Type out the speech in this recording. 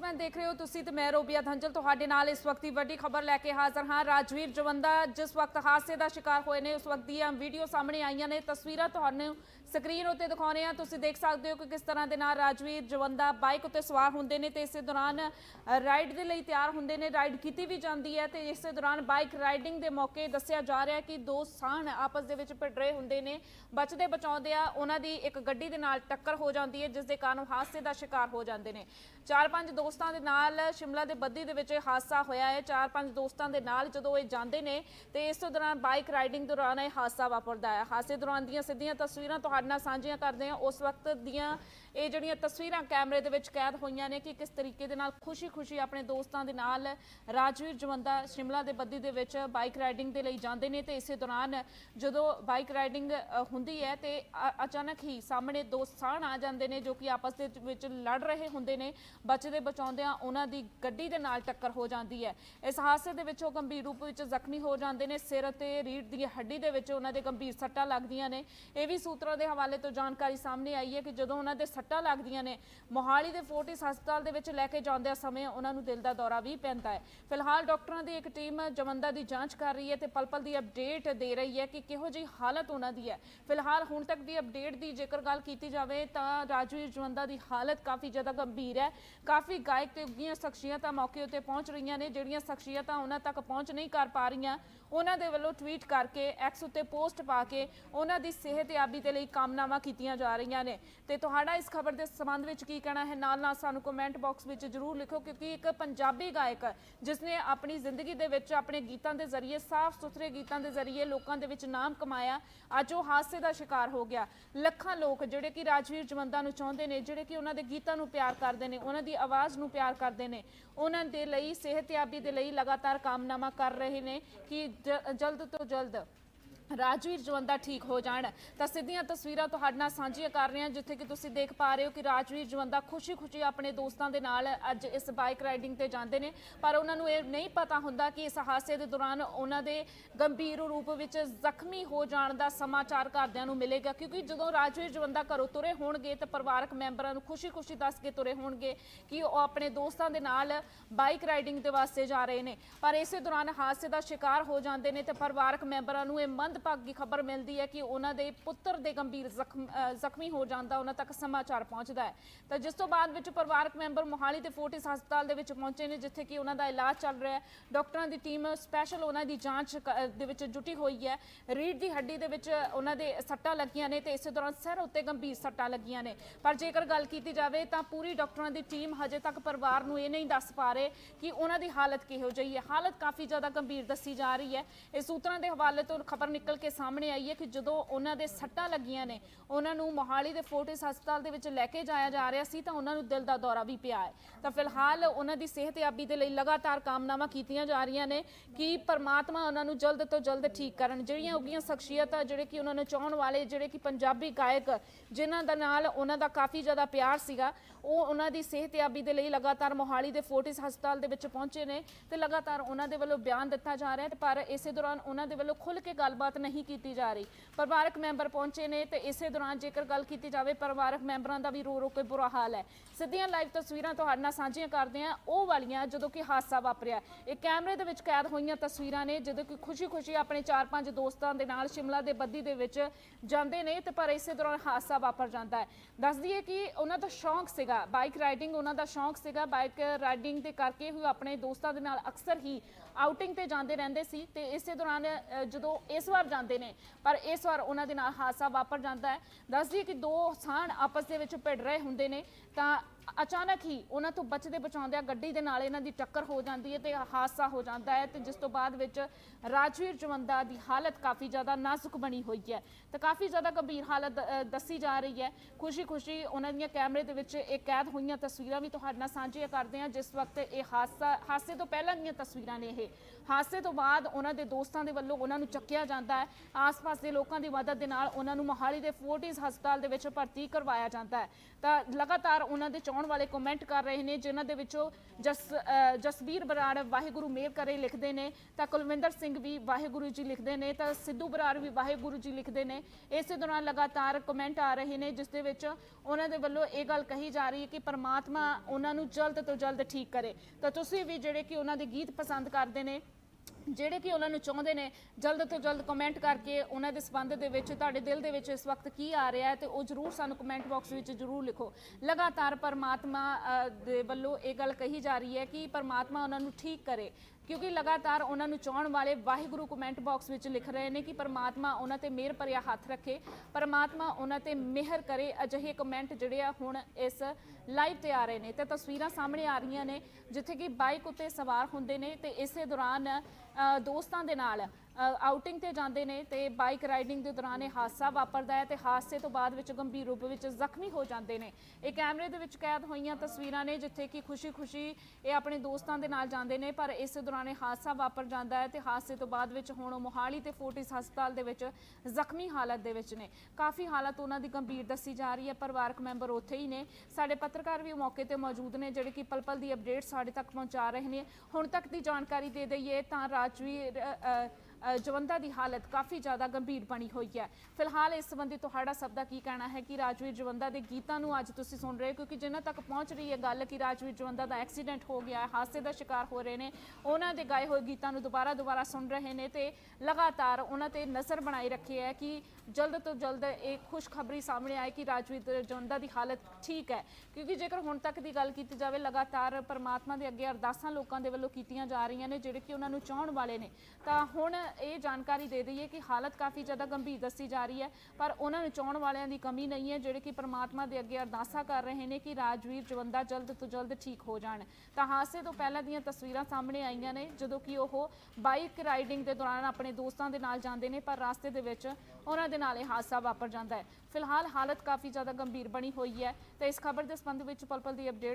ਮੈਂ ਦੇਖ ਰਹੇ ਹੋ ਤੁਸੀਂ ਤੇ ਮੈਂ ਰੋਬੀਆ ਧੰਜਲ, ਤੁਹਾਡੇ ਨਾਲ ਇਸ ਵਕਤ ਦੀ ਵੱਡੀ ਖਬਰ ਲੈ ਕੇ ਹਾਜ਼ਰ ਹਾਂ। ਰਾਜਵੀਰ ਜਵੰਦਾ, ਜਿਸ ਵਕਤ ਹਾਦਸੇ ਦਾ ਸ਼ਿਕਾਰ ਹੋਏ ਨੇ, ਉਸ ਵਕਤ ਦੀਆਂ ਵੀਡੀਓ ਸਾਹਮਣੇ ਆਈਆਂ ਨੇ। ਤਸਵੀਰਾਂ ਤੁਹਾਨੂੰ ਸਕਰੀਨ ਉੱਤੇ ਦਿਖਾਉਣੇ ਆ ਤੁਸੀਂ ਦੇਖ ਸਕਦੇ ਹੋ ਕਿ ਕਿਸ ਤਰ੍ਹਾਂ ਦੇ ਨਾਲ ਰਾਜਵੀਰ ਜਵੰਦਾ ਬਾਈਕ ਉੱਤੇ ਸਵਾਰ ਹੁੰਦੇ ਨੇ ਤੇ ਇਸੇ ਦੌਰਾਨ ਰਾਈਡ ਦੇ ਲਈ ਤਿਆਰ ਹੁੰਦੇ ਨੇ। ਰਾਈਡ ਕੀਤੀ ਵੀ ਜਾਂਦੀ ਹੈ ਤੇ ਇਸੇ ਦੌਰਾਨ ਬਾਈਕ ਰਾਈਡਿੰਗ ਦੇ ਮੌਕੇ ਦੱਸਿਆ ਜਾ ਰਿਹਾ ਕਿ ਦੋ ਸਾਹਣ ਆਪਸ ਦੇ ਵਿੱਚ ਭਿੜ ਹੁੰਦੇ ਨੇ। ਬਚਦੇ ਬਚਾਉਂਦੇ ਆ, ਉਹਨਾਂ ਦੀ ਇੱਕ ਗੱਡੀ ਦੇ ਨਾਲ ਟੱਕਰ ਹੋ ਜਾਂਦੀ ਹੈ, ਜਿਸ ਦੇ ਕਾਰਨ ਉਹ ਹਾਦਸੇ ਦਾ ਸ਼ਿਕਾਰ ਹੋ ਜਾਂਦੇ ਨੇ। ਚਾਰ ਪੰਜ ਦੋਸਤਾਂ ਦੇ ਨਾਲ ਸ਼ਿਮਲਾ ਦੇ ਬੱਦੀ ਦੇ ਵਿੱਚ ਇਹ ਹਾਦਸਾ ਹੋਇਆ ਹੈ। ਚਾਰ ਪੰਜ ਦੋਸਤਾਂ ਦੇ ਨਾਲ ਜਦੋਂ ਇਹ ਜਾਂਦੇ ਨੇ, ਤੇ ਇਸ ਦੌਰਾਨ ਬਾਈਕ ਰਾਈਡਿੰਗ ਦੌਰਾਨ ਇਹ ਹਾਦਸਾ ਵਾਪਰਦਾ ਹੈ। ਹਾਦਸੇ ਦੌਰਾਨ ਦੀਆਂ ਸਿੱਧੀਆਂ ਤਸਵੀਰਾਂ ਤੁਹਾਡੇ ਨਾਲ ਸਾਂਝੀਆਂ ਕਰਦੇ ਹਾਂ। ਉਸ ਵਕਤ ਦੀਆਂ ਇਹ ਜਿਹੜੀਆਂ ਤਸਵੀਰਾਂ ਕੈਮਰੇ ਦੇ ਵਿੱਚ ਕੈਦ ਹੋਈਆਂ ਨੇ ਕਿ ਕਿਸ ਤਰੀਕੇ ਦੇ ਨਾਲ ਖੁਸ਼ੀ-ਖੁਸ਼ੀ ਆਪਣੇ ਦੋਸਤਾਂ ਦੇ ਨਾਲ ਰਾਜਵੀਰ ਜਵੰਦਾ ਸ਼ਿਮਲਾ ਦੇ ਬੱਦੀ ਦੇ ਵਿੱਚ ਬਾਈਕ ਰਾਈਡਿੰਗ ਦੇ ਲਈ ਜਾਂਦੇ ਨੇ, ਤੇ ਇਸੇ ਦੌਰਾਨ ਜਦੋਂ ਬਾਈਕ ਰਾਈਡਿੰਗ ਹੁੰਦੀ ਹੈ, ਤੇ ਅਚਾਨਕ ਹੀ ਸਾਹਮਣੇ ਦੋ ਸਾਹਣ ਆ ਜਾਂਦੇ ਨੇ ਜੋ ਕਿ ਆਪਸ ਦੇ ਵਿੱਚ ਲੜ ਰਹੇ ਹੁੰਦੇ ਨੇ। ਬਚਦੇ ਬਚਾਉਂਦਿਆਂ ਉਹਨਾਂ ਦੀ ਗੱਡੀ ਦੇ ਨਾਲ ਟੱਕਰ ਹੋ ਜਾਂਦੀ ਹੈ। ਇਸ ਹਾਦਸੇ ਦੇ ਵਿੱਚ ਉਹ ਗੰਭੀਰ ਰੂਪ ਵਿੱਚ ਜ਼ਖਮੀ ਹੋ ਜਾਂਦੇ ਨੇ। ਸਿਰ ਅਤੇ ਰੀੜ੍ਹ ਦੀ ਹੱਡੀ ਦੇ ਵਿੱਚ ਉਹਨਾਂ ਦੇ ਗੰਭੀਰ ਸੱਟਾਂ ਲੱਗਦੀਆਂ ਨੇ। ਇਹ ਵੀ ਸੂਤਰਾਂ ਦੇ ਹਵਾਲੇ ਤੋਂ ਜਾਣਕਾਰੀ ਸਾਹਮਣੇ ਆਈ ਹੈ ਕਿ ਜਦੋਂ ਉਹਨਾਂ ਦੇ ਸੱਟਾਂ ਲੱਗਦੀਆਂ ਨੇ, ਮੋਹਾਲੀ ਦੇ ਫੋਰਟਿਸ ਹਸਪਤਾਲ ਦੇ ਵਿੱਚ ਲੈ ਕੇ ਜਾਂਦਿਆਂ ਸਮੇਂ ਉਹਨਾਂ ਨੂੰ ਦਿਲ ਦਾ ਦੌਰਾ ਵੀ ਪੈਂਦਾ ਹੈ। ਫਿਲਹਾਲ ਡਾਕਟਰਾਂ ਦੀ ਇੱਕ ਟੀਮ ਜਵੰਦਾ ਦੀ ਜਾਂਚ ਕਰ ਰਹੀ ਹੈ ਤੇ ਪਲ ਪਲ ਦੀ ਅਪਡੇਟ ਦੇ ਰਹੀ ਹੈ ਕਿ ਕਿਹੋ ਜਿਹੀ ਹਾਲਤ ਉਹਨਾਂ ਦੀ ਹੈ। ਫਿਲਹਾਲ ਹੁਣ ਤੱਕ ਦੀ ਅਪਡੇਟ ਦੀ ਜੇਕਰ ਗੱਲ ਕੀਤੀ ਜਾਵੇ ਤਾਂ ਰਾਜਵੀਰ ਜਵੰਦਾ ਦੀ ਹਾਲਤ ਕਾਫੀ ਜ਼ਿਆਦਾ ਗੰਭੀਰ ਹੈ। ਕਾਫੀ ਗਾਇਕ ਤੇ ਉੱਗੀਆਂ ਸ਼ਖਸੀਅਤਾਂ ਮੌਕੇ ਉੱਤੇ ਪਹੁੰਚ ਰਹੀਆਂ ਨੇ, ਜਿਹੜੀਆਂ ਸ਼ਖਸੀਅਤਾਂ ਉਹਨਾਂ ਤੱਕ ਪਹੁੰਚ ਨਹੀਂ ਕਰ ਪਾ ਰਹੀਆਂ। ਉਹਨਾਂ ਦੇ ਵੱਲੋਂ ਟਵੀਟ ਕਰਕੇ ਐਕਸ ਉੱਤੇ ਪੋਸਟ ਪਾ ਕੇ ਉਹਨਾਂ ਦੀ ਸਿਹਤਯਾਬੀ ਦੇ ਲਈ ਕਾਮਨਾਵਾਂ ਕੀਤੀਆਂ ਜਾ ਰਹੀਆਂ ਨੇ। ਤੇ ਤੁਹਾਡਾ ਇਸ ਖਬਰ ਦੇ ਸੰਬੰਧ ਵਿੱਚ ਕੀ ਕਹਿਣਾ ਹੈ? ਨਾਲ ਨਾਲ ਸਾਨੂੰ ਕਮੈਂਟ ਬਾਕਸ ਵਿੱਚ ਜਰੂਰ ਲਿਖੋ, ਕਿਉਂਕਿ ਇੱਕ ਪੰਜਾਬੀ ਗਾਇਕ ਜਿਸ ਨੇ ਆਪਣੀ ਜ਼ਿੰਦਗੀ ਦੇ ਵਿੱਚ ਆਪਣੇ ਗੀਤਾਂ ਦੇ ਜ਼ਰੀਏ ਸਾਫ਼ ਸੁਥਰੇ ਗੀਤਾਂ ਦੇ ਜ਼ਰੀਏ ਲੋਕਾਂ ਦੇ ਵਿੱਚ ਨਾਮ ਕਮਾਇਆ, ਅੱਜ ਉਹ ਹਾਦਸੇ ਦਾ ਸ਼ਿਕਾਰ ਹੋ ਗਿਆ। ਲੱਖਾਂ ਲੋਕ ਜਿਹੜੇ ਕਿ ਰਾਜਵੀਰ ਜਵੰਦਾ ਨੂੰ ਚਾਹੁੰਦੇ ਨੇ, ਜਿਹੜੇ ਕਿ ਉਹਨਾਂ ਦੇ ਗੀਤਾਂ ਨੂੰ ਪਿਆਰ ਕਰਦੇ ਨੇ, ਉਹਨਾਂ ਦੀ ਆਵਾਜ਼ ਨੂੰ ਪਿਆਰ ਕਰਦੇ ਨੇ। ਉਹਨਾਂ ਦੇ ਲਈ, ਸਿਹਤਯਾਬੀ ਦੇ ਲਈ ਲਗਾਤਾਰ ਕਾਮਨਾਮਾ ਕਰ ਰਹੇ ਨੇ ਕਿ ਜ- ਜਲਦ ਤੋਂ ਜਲਦ ਰਾਜਵੀਰ ਜਵੰਦਾ ਠੀਕ ਹੋ ਜਾਣ। ਤਾਂ ਸਿੱਧੀਆਂ ਤਸਵੀਰਾਂ ਤੁਹਾਡੇ ਨਾਲ ਸਾਂਝੀਆਂ ਕਰ ਰਹੇ ਹਾਂ, ਜਿੱਥੇ ਕਿ ਤੁਸੀਂ ਦੇਖ ਪਾ ਰਹੇ ਹੋ ਕਿ ਰਾਜਵੀਰ ਜਵੰਦਾ ਖੁਸ਼ੀ-ਖੁਸ਼ੀ ਆਪਣੇ ਦੋਸਤਾਂ ਦੇ ਨਾਲ ਅੱਜ ਇਸ ਬਾਈਕ ਰਾਈਡਿੰਗ ਤੇ ਜਾਂਦੇ ਨੇ। ਪਰ ਉਹਨਾਂ ਨੂੰ ਇਹ ਨਹੀਂ ਪਤਾ ਹੁੰਦਾ ਕਿ ਇਸ ਹਾਦਸੇ ਦੇ ਦੌਰਾਨ ਉਹਨਾਂ ਦੇ ਗੰਭੀਰ ਰੂਪ ਵਿੱਚ ਜ਼ਖਮੀ ਹੋ ਜਾਣ ਦਾ ਸਮਾਚਾਰ ਘਰਦਿਆਂ ਨੂੰ ਮਿਲੇਗਾ। ਕਿਉਂਕਿ ਜਦੋਂ ਰਾਜਵੀਰ ਜਵੰਦਾ ਘਰੋਂ ਤੁਰੇ ਹੋਣਗੇ ਤਾਂ ਪਰਿਵਾਰਕ ਮੈਂਬਰਾਂ ਨੂੰ ਖੁਸ਼ੀ-ਖੁਸ਼ੀ ਦੱਸ ਕੇ ਤੁਰੇ ਹੋਣਗੇ ਕਿ ਉਹ ਆਪਣੇ ਦੋਸਤਾਂ ਦੇ ਨਾਲ ਬਾਈਕ ਰਾਈਡਿੰਗ ਦੇ ਵਾਸਤੇ ਜਾ ਰਹੇ ਨੇ। ਪਰ ਇਸੇ ਦੌਰਾਨ ਹਾਦਸੇ ਦਾ ਸ਼ਿਕਾਰ ਹੋ ਜਾਂਦੇ ਨੇ ਤੇ ਪਰਿਵਾਰਕ ਮੈਂਬਰਾਂ ਨੂੰ ਇਹ ਮੰਦਭਾਗੀ ਖਬਰ ਮਿਲਦੀ ਹੈ ਕਿ ਉਹਨਾਂ ਦੇ ਪੁੱਤਰ ਦੇ ਗੰਭੀਰ ਜ਼ਖਮ ਜ਼ਖਮੀ ਹੋ ਜਾਂਦਾ ਉਹਨਾਂ ਤੱਕ ਸਮਾਚਾਰ ਪਹੁੰਚਦਾ ਹੈ। ਤਾਂ ਜਿਸ ਤੋਂ ਬਾਅਦ ਵਿੱਚ ਪਰਿਵਾਰਕ ਮੈਂਬਰ ਮੋਹਾਲੀ ਦੇ ਫੋਰਟਿਸ ਹਸਪਤਾਲ ਦੇ ਵਿੱਚ ਪਹੁੰਚੇ ਨੇ, ਜਿੱਥੇ ਕਿ ਉਹਨਾਂ ਦਾ ਇਲਾਜ ਚੱਲ ਰਿਹਾ ਹੈ। ਡਾਕਟਰਾਂ ਦੀ ਟੀਮ ਸਪੈਸ਼ਲ ਉਹਨਾਂ ਦੀ ਜਾਂਚ ਦੇ ਵਿੱਚ ਜੁਟੀ ਹੋਈ ਹੈ। ਰੀੜ ਦੀ ਹੱਡੀ ਦੇ ਵਿੱਚ ਉਹਨਾਂ ਦੇ ਸੱਟਾਂ ਲੱਗੀਆਂ ਨੇ ਤੇ ਇਸੇ ਦੌਰਾਨ ਸਿਰ ਉੱਤੇ ਗੰਭੀਰ ਸੱਟਾਂ ਲੱਗੀਆਂ ਨੇ। ਪਰ ਜੇਕਰ ਗੱਲ ਕੀਤੀ ਜਾਵੇ ਤਾਂ ਪੂਰੀ ਡਾਕਟਰਾਂ ਦੀ ਟੀਮ ਹਜੇ ਤੱਕ ਪਰਿਵਾਰ ਨੂੰ ਇਹ ਨਹੀਂ ਦੱਸ ਪਾ ਰਹੇ ਕਿ ਉਹਨਾਂ ਦੀ ਹਾਲਤ ਕਿਹੋ ਜਿਹੀ ਹੈ। ਹਾਲਤ ਕਾਫੀ ਜ਼ਿਆਦਾ ਗੰਭੀਰ ਦੱਸੀ ਜਾ ਰਹੀ ਹੈ। ਇਹ ਸੂਤਰਾਂ ਦੇ ਹਵਾਲੇ ਤੋਂ ਖਬਰ ਨਿਕਲ ਨਿਕਲ ਕੇ ਸਾਹਮਣੇ ਆਈ ਹੈ ਕਿ ਜਦੋਂ ਉਹਨਾਂ ਦੇ ਸੱਟਾਂ ਲੱਗੀਆਂ ਨੇ, ਉਹਨਾਂ ਨੂੰ ਮੋਹਾਲੀ ਦੇ ਫੋਰਟਿਸ ਹਸਪਤਾਲ ਦੇ ਵਿੱਚ ਲੈ ਕੇ ਜਾਇਆ ਜਾ ਰਿਹਾ ਸੀ ਤਾਂ ਉਹਨਾਂ ਨੂੰ ਦਿਲ ਦਾ ਦੌਰਾ ਵੀ ਪਿਆ ਹੈ। ਤਾਂ ਫਿਲਹਾਲ ਉਹਨਾਂ ਦੀ ਸਿਹਤਯਾਬੀ ਦੇ ਲਈ ਲਗਾਤਾਰ ਕਾਮਨਾਵਾਂ ਕੀਤੀਆਂ ਜਾ ਰਹੀਆਂ ਨੇ ਕਿ ਪਰਮਾਤਮਾ ਉਹਨਾਂ ਨੂੰ ਜਲਦ ਤੋਂ ਜਲਦ ਠੀਕ ਕਰਨ। ਜਿਹੜੀਆਂ ਉਗੀਆਂ ਸ਼ਖਸੀਅਤਾਂ ਜਿਹੜੇ ਕਿ ਉਹਨਾਂ ਨੂੰ ਚਾਹਣ ਵਾਲੇ, ਜਿਹੜੇ ਕਿ ਪੰਜਾਬੀ ਗਾਇਕ, ਜਿਨ੍ਹਾਂ ਦਾ ਨਾਲ ਉਹਨਾਂ ਦਾ ਕਾਫੀ ਜ਼ਿਆਦਾ ਪਿਆਰ ਸੀਗਾ ਉਹ ਉਹਨਾਂ ਦੀ ਸਿਹਤਯਾਬੀ ਦੇ ਲਈ ਲਗਾਤਾਰ ਮੋਹਾਲੀ ਦੇ ਫੋਰਟਿਸ ਹਸਪਤਾਲ ਦੇ ਵਿੱਚ ਪਹੁੰਚੇ ਨੇ ਤੇ ਲਗਾਤਾਰ ਉਹਨਾਂ ਦੇ ਵੱਲੋਂ ਬਿਆਨ ਦਿੱਤਾ ਜਾ ਰਿਹਾ ਹੈ ਪਰ ਇਸੇ ਦੌਰਾਨ ਉਹਨਾਂ ਦੇ ਵੱਲੋਂ ਖੁੱਲ ਕੇ ਗੱਲਬਾਤ ਨਹੀਂ ਕੀਤੀ ਜਾ ਰਹੀ। ਪਰਿਵਾਰਕ ਮੈਂਬਰ ਪਹੁੰਚੇ ਨੇ ਤੇ ਇਸੇ ਦੌਰਾਨ ਜੇਕਰ ਗੱਲ ਕੀਤੀ ਜਾਵੇ, ਪਰਿਵਾਰਕ ਮੈਂਬਰਾਂ ਦਾ ਵੀ ਰੋ ਰੋ ਕੇ ਬੁਰਾ ਹਾਲ ਹੈ। ਸਿੱਧੀਆਂ ਲਾਈਵ ਤਸਵੀਰਾਂ ਤੁਹਾਡੇ ਨਾਲ ਸਾਂਝੀਆਂ ਕਰਦੇ ਹਾਂ। ਉਹ ਵਾਲੀਆਂ ਜਦੋਂ ਕਿ ਹਾਦਸਾ ਵਾਪਰਿਆ। ਇਹ ਕੈਮਰੇ ਦੇ ਵਿੱਚ ਕੈਦ ਹੋਈਆਂ ਤਸਵੀਰਾਂ ਨੇ, ਜਦੋਂ ਕਿ ਖੁਸ਼ੀ-ਖੁਸ਼ੀ ਆਪਣੇ ਚਾਰ ਪੰਜ ਦੋਸਤਾਂ ਦੇ ਨਾਲ ਸ਼ਿਮਲਾ ਦੇ ਬੱਦੀ ਦੇ ਵਿੱਚ ਜਾਂਦੇ ਨੇ ਤੇ ਪਰ ਇਸੇ ਦੌਰਾਨ ਹਾਦਸਾ ਵਾਪਰ ਜਾਂਦਾ ਹੈ। ਦੱਸ ਦਈਏ ਕਿ ਉਹਨਾਂ ਦਾ ਸ਼ੌਂਕ ਸੀਗਾ ਬਾਈਕ ਰਾਈਡਿੰਗ ਉਹਨਾਂ ਦਾ ਸ਼ੌਂਕ ਸੀਗਾ। ਬਾਈਕ ਰਾਈਡਿੰਗ ਦੇ ਕਰਕੇ ਉਹ ਆਪਣੇ ਦੋਸਤਾਂ ਦੇ ਨਾਲ ਅਕਸਰ ਹੀ ਆਊਟਿੰਗ ਤੇ ਜਾਂਦੇ ਰਹਿੰਦੇ ਸੀ ਤੇ ਇਸੇ ਦੌਰਾਨ ਅ, ਜਦੋਂ ਇਸ ਵਾਰ ਜਾਂਦੇ ਨੇ ਪਰ ਇਸ ਵਾਰ ਉਹਨਾਂ ਦੇ ਨਾਲ ਹਾਦਸਾ ਵਾਪਰ ਜਾਂਦਾ ਹੈ। ਦੱਸ ਦਈਏ ਕਿ ਦੋ ਸਾਹਣ ਆਪਸ ਦੇ ਵਿੱਚ ਭਿੜ ਰਹੇ ਹੁੰਦੇ ਨੇ ਤਾਂ ਅਚਾਨਕ ਹੀ ਉਹਨਾਂ ਤੋਂ ਬਚਦੇ ਬਚਾਉਂਦਿਆਂ ਗੱਡੀ ਦੇ ਨਾਲ ਇਹਨਾਂ ਦੀ ਟੱਕਰ ਹੋ ਜਾਂਦੀ ਹੈ ਤੇ ਹਾਦਸਾ ਹੋ ਜਾਂਦਾ ਹੈ ਤੇ ਜਿਸ ਤੋਂ ਬਾਅਦ ਵਿੱਚ ਰਾਜਵੀਰ ਜਵੰਦਾ ਦੀ ਹਾਲਤ ਕਾਫੀ ਜ਼ਿਆਦਾ ਨਾਜ਼ੁਕ ਬਣੀ ਹੋਈ ਹੈ। ਤਾਂ ਕਾਫੀ ਜ਼ਿਆਦਾ ਗੰਭੀਰ ਹਾਲਤ ਅ, ਦੱਸੀ ਜਾ ਰਹੀ ਹੈ। ਖੁਸ਼ੀ-ਖੁਸ਼ੀ ਉਹਨਾਂ ਦੀਆਂ ਕੈਮਰੇ ਦੇ ਵਿੱਚ ਇਹ ਕੈਦ ਹੋਈਆਂ ਤਸਵੀਰਾਂ ਵੀ ਤੁਹਾਡੇ ਨਾਲ ਸਾਂਝੀਆਂ ਕਰਦੇ ਹਾਂ। ਜਿਸ ਵਕਤ ਇਹ ਹਾਦਸਾ ਹਾਦਸੇ ਤੋਂ ਪਹਿਲਾਂ ਦੀਆਂ ਤਸਵੀਰਾਂ ਨੇ ਇਹ। ਹਾਦਸੇ ਤੋਂ ਬਾਅਦ ਉਹਨਾਂ ਦੇ ਦੋਸਤਾਂ ਦੇ ਵੱਲੋਂ ਉਹਨਾਂ ਨੂੰ ਚੱਕਿਆ ਜਾਂਦਾ ਹੈ। ਆਸ-ਪਾਸ ਦੇ ਲੋਕਾਂ ਦੀ ਮਦਦ ਦੇ ਨਾਲ ਉਹਨਾਂ ਨੂੰ ਮੋਹਾਲੀ ਦੇ ਫੋਰਟਿਸ ਹਸਪਤਾਲ ਦੇ ਵਿੱਚ ਭਰਤੀ ਕਰਵਾਇਆ ਜਾਂਦਾ ਹੈ। ਤਾਂ ਲਗਾਤਾਰ ਉਹਨਾਂ ਦੇ ਚਾਹੁਣ ਚਾਹਣ ਵਾਲੇ ਕਮੈਂਟ ਕਰ ਰਹੇ ਨੇ ਜਿਨ੍ਹਾਂ ਦੇ ਵਿੱਚੋਂ ਜਸ ਅ, ਜਸਬੀਰ ਬਰਾੜ ਵਾਹਿਗੁਰੂ ਮੇਰ ਕਰੇ ਲਿਖਦੇ ਨੇ ਤਾਂ ਕੁਲਵਿੰਦਰ ਸਿੰਘ ਵੀ ਵਾਹਿਗੁਰੂ ਜੀ ਲਿਖਦੇ ਨੇ ਤਾਂ ਸਿੱਧੂ ਬਰਾੜ ਵੀ ਵਾਹਿਗੁਰੂ ਜੀ ਲਿਖਦੇ ਨੇ। ਇਸੇ ਦੌਰਾਨ ਲਗਾਤਾਰ ਕਮੈਂਟ ਆ ਰਹੇ ਨੇ ਜਿਸ ਦੇ ਵਿੱਚ ਉਹਨਾਂ ਦੇ ਵੱਲੋਂ ਇਹ ਗੱਲ ਕਹੀ ਜਾ ਰਹੀ ਹੈ ਕਿ ਪਰਮਾਤਮਾ ਉਹਨਾਂ ਨੂੰ ਜਲਦ ਤੋਂ ਜਲਦ ਠੀਕ ਕਰੇ। ਤਾਂ ਤੁਸੀਂ ਵੀ ਜਿਹੜੇ ਕਿ ਉਹਨਾਂ ਦੇ ਗੀਤ ਪਸੰਦ ਕਰਦੇ ਨੇ ਜਿਹੜੇ ਕਿ ਉਹਨਾਂ ਨੂੰ ਚਾਹੁੰਦੇ ਨੇ, ਜਲਦ ਤੋਂ ਜਲਦ ਕਮੈਂਟ ਕਰਕੇ ਉਹਨਾਂ ਦੇ ਸਬੰਧ ਦੇ ਵਿੱਚ, ਤੁਹਾਡੇ ਦਿਲ ਦੇ ਵਿੱਚ ਇਸ ਵਕਤ ਕੀ ਆ ਰਿਹਾ ਹੈ, ਤੇ ਉਹ ਜਰੂਰ ਸਾਨੂੰ ਕਮੈਂਟ ਬਾਕਸ ਵਿੱਚ ਜਰੂਰ ਲਿਖੋ। ਲਗਾਤਾਰ ਪਰਮਾਤਮਾ ਦੇ ਵੱਲੋਂ ਇਹ ਗੱਲ ਕਹੀ ਜਾ ਰਹੀ ਹੈ ਕਿ ਪਰਮਾਤਮਾ ਉਹਨਾਂ ਨੂੰ ਠੀਕ ਕਰੇ। ਕਿਉਂਕਿ ਲਗਾਤਾਰ ਉਹਨਾਂ ਨੂੰ ਚਾਹਣ ਵਾਲੇ ਵਾਹਿਗੁਰੂ ਕਮੈਂਟ ਬਾਕਸ ਵਿੱਚ ਲਿਖ ਰਹੇ ਨੇ ਕਿ ਪਰਮਾਤਮਾ ਉਹਨਾਂ ਤੇ ਮਿਹਰ ਭਰਿਆ ਹੱਥ ਰੱਖੇ, ਪਰਮਾਤਮਾ ਉਹਨਾਂ ਤੇ ਮਿਹਰ ਕਰੇ, ਅਜਿਹੇ ਕਮੈਂਟ ਜਿਹੜੇ ਆ ਹੁਣ ਇਸ ਲਾਈਵ ਤੇ ਆ ਰਹੇ ਨੇ। ਤੇ ਤਸਵੀਰਾਂ ਸਾਹਮਣੇ ਆ ਰਹੀਆਂ ਨੇ, ਜਿੱਥੇ ਕਿ ਬਾਈਕ ਉੱਤੇ ਸਵਾਰ ਹੁੰਦੇ ਨੇ ਤੇ ਇਸੇ ਦੌਰਾਨ ਦੋਸਤਾਂ ਦੇ ਨਾਲ ਆਊਟਿੰਗ ਤੇ ਜਾਂਦੇ ਨੇ ਤੇ ਬਾਈਕ ਰਾਈਡਿੰਗ ਦੇ ਦੌਰਾਨ ਇਹ ਹਾਦਸਾ ਵਾਪਰਦਾ ਹੈ ਤੇ ਹਾਦਸੇ ਤੋਂ ਬਾਅਦ ਵਿੱਚ ਗੰਭੀਰ ਰੂਪ ਵਿੱਚ ਜ਼ਖਮੀ ਹੋ ਜਾਂਦੇ ਨੇ। ਇਹ ਕੈਮਰੇ ਦੇ ਵਿੱਚ ਕੈਦ ਹੋਈਆਂ ਤਸਵੀਰਾਂ ਨੇ ਜਿੱਥੇ ਕਿ ਖੁਸ਼ੀ-ਖੁਸ਼ੀ ਇਹ ਆਪਣੇ ਦੋਸਤਾਂ ਦੇ ਨਾਲ ਜਾਂਦੇ ਨੇ, ਪਰ ਇਸ ਦੌਰਾਨ ਇਹ ਹਾਦਸਾ ਵਾਪਰ ਜਾਂਦਾ ਹੈ ਤੇ ਹਾਦਸੇ ਤੋਂ ਬਾਅਦ ਵਿੱਚ ਹੁਣ ਉਹ ਮੋਹਾਲੀ ਤੇ ਫੋਰਟਿਸ ਹਸਪਤਾਲ ਦੇ ਵਿੱਚ ਜ਼ਖਮੀ ਹਾਲਤ ਦੇ ਵਿੱਚ ਨੇ। ਕਾਫੀ ਹਾਲਤ ਉਹਨਾਂ ਦੀ ਗੰਭੀਰ ਦੱਸੀ ਜਾ ਰਹੀ ਹੈ, ਪਰਿਵਾਰਕ ਮੈਂਬਰ ਉੱਥੇ ਹੀ ਨੇ। ਸਾਡੇ ਪੱਤਰਕਾਰ ਵੀ ਮੌਕੇ ਤੇ ਮੌਜੂਦ ਨੇ, ਜਿਹੜੇ ਕਿ ਪਲ-ਪਲ ਦੀ ਅਪਡੇਟ ਸਾਡੇ ਤੱਕ ਪਹੁੰਚਾ ਰਹੇ ਨੇ। ਹੁਣ ਤੱਕ ਦੀ ਜਾਣਕਾਰੀ ਦੇ ਦਈਏ ਤਾਂ ਰਾਜਵੀਰ ਜਵੰਦਾ ਦੀ ਹਾਲਤ ਕਾਫੀ ਜ਼ਿਆਦਾ ਗੰਭੀਰ ਬਣੀ ਹੋਈ ਹੈ। ਫਿਲਹਾਲ ਇਸ ਸੰਬੰਧੀ ਤੁਹਾਡਾ ਸਭ ਦਾ ਕੀ ਕਹਿਣਾ ਹੈ ਕਿ ਰਾਜਵੀਰ ਜਵੰਦਾ ਦੇ ਗੀਤਾਂ ਨੂੰ ਅੱਜ ਤੁਸੀਂ ਸੁਣ ਰਹੇ ਹੋ, ਕਿਉਂਕਿ ਜਿਨ੍ਹਾਂ ਤੱਕ ਪਹੁੰਚ ਰਹੀ ਹੈ ਗੱਲ ਕਿ ਰਾਜਵੀਰ ਜਵੰਦਾ ਦਾ ਐਕਸੀਡੈਂਟ ਹੋ ਗਿਆ ਹੈ ਹਾਦਸੇ ਦਾ ਸ਼ਿਕਾਰ ਹੋ ਰਹੇ ਨੇ, ਉਹਨਾਂ ਦੇ ਗਾਏ ਹੋਏ ਗੀਤਾਂ ਨੂੰ ਦੁਬਾਰਾ ਦੁਬਾਰਾ ਸੁਣ ਰਹੇ ਨੇ ਤੇ ਲਗਾਤਾਰ ਉਹਨਾਂ ਤੇ ਨਜ਼ਰ ਬਣਾਈ ਰੱਖੀ ਹੈ ਕਿ ਜਲਦ ਤੋਂ ਜਲਦ ਇਹ ਖੁਸ਼ਖਬਰੀ ਸਾਹਮਣੇ ਆਏ ਕਿ ਰਾਜਵੀਰ ਜਵੰਦਾ ਦੀ ਹਾਲਤ ਠੀਕ ਹੈ। ਕਿਉਂਕਿ ਜੇਕਰ ਹੁਣ ਤੱਕ ਦੀ ਗੱਲ ਕੀਤੀ ਜਾਵੇ, ਲਗਾਤਾਰ ਪਰਮਾਤਮਾ ਦੇ ਅੱਗੇ ਅਰਦਾਸਾਂ ਲੋਕਾਂ ਦੇ ਵੱਲੋਂ ਕੀਤੀਆਂ ਜਾ ਰਹੀਆਂ ਨੇ, ਜਿਹੜੇ ਕਿ ਉਹਨਾਂ ਨੂੰ ਚਾਹਣ ਵਾਲੇ ਨੇ, ਤਾਂ ਹੁਣ ਇਹ ਜਾਣਕਾਰੀ ਦੇ ਦਈਏ ਕਿ ਹਾਲਤ ਕਾਫੀ ਜ਼ਿਆਦਾ ਗੰਭੀਰ ਦੱਸੀ ਜਾ ਰਹੀ ਹੈ, ਪਰ ਉਹਨਾਂ ਨੂੰ ਚਾਹਣ ਵਾਲਿਆਂ ਦੀ ਕਮੀ ਨਹੀਂ ਹੈ, ਜਿਹੜੇ ਕਿ ਪਰਮਾਤਮਾ ਦੇ ਅੱਗੇ ਅਰਦਾਸਾਂ ਕਰ ਰਹੇ ਨੇ ਕਿ ਰਾਜਵੀਰ ਜਵੰਦਾ ਜਲਦ ਤੋਂ ਜਲਦ ਠੀਕ ਹੋ ਜਾਣ। ਤਾਂ ਹਾਦਸੇ ਤੋਂ ਪਹਿਲਾਂ ਦੀਆਂ ਤਸਵੀਰਾਂ ਸਾਹਮਣੇ ਆਈਆਂ ਨੇ, ਜਦੋਂ ਕਿ ਉਹ ਬਾਈਕ ਰਾਈਡਿੰਗ ਦੇ ਦੌਰਾਨ ਆਪਣੇ ਦੋਸਤਾਂ ਦੇ ਨਾਲ ਜਾਂਦੇ ਨੇ, ਪਰ ਰਸਤੇ ਦੇ ਵਿੱਚ ਉਹਨਾਂ ਦੇ ਨਾਲ ਇਹ ਹਾਦਸਾ ਵਾਪਰ ਜਾਂਦਾ ਹੈ। ਫਿਲਹਾਲ ਹਾਲਤ ਕਾਫੀ ਜ਼ਿਆਦਾ ਗੰਭੀਰ ਬਣੀ ਹੋਈ ਹੈ। ਤੇ ਇਸ ਖਬਰ ਦੇ ਸੰਬੰਧ ਵਿੱਚ ਪਲ ਪਲ ਦੀ ਅਪਡੇਟ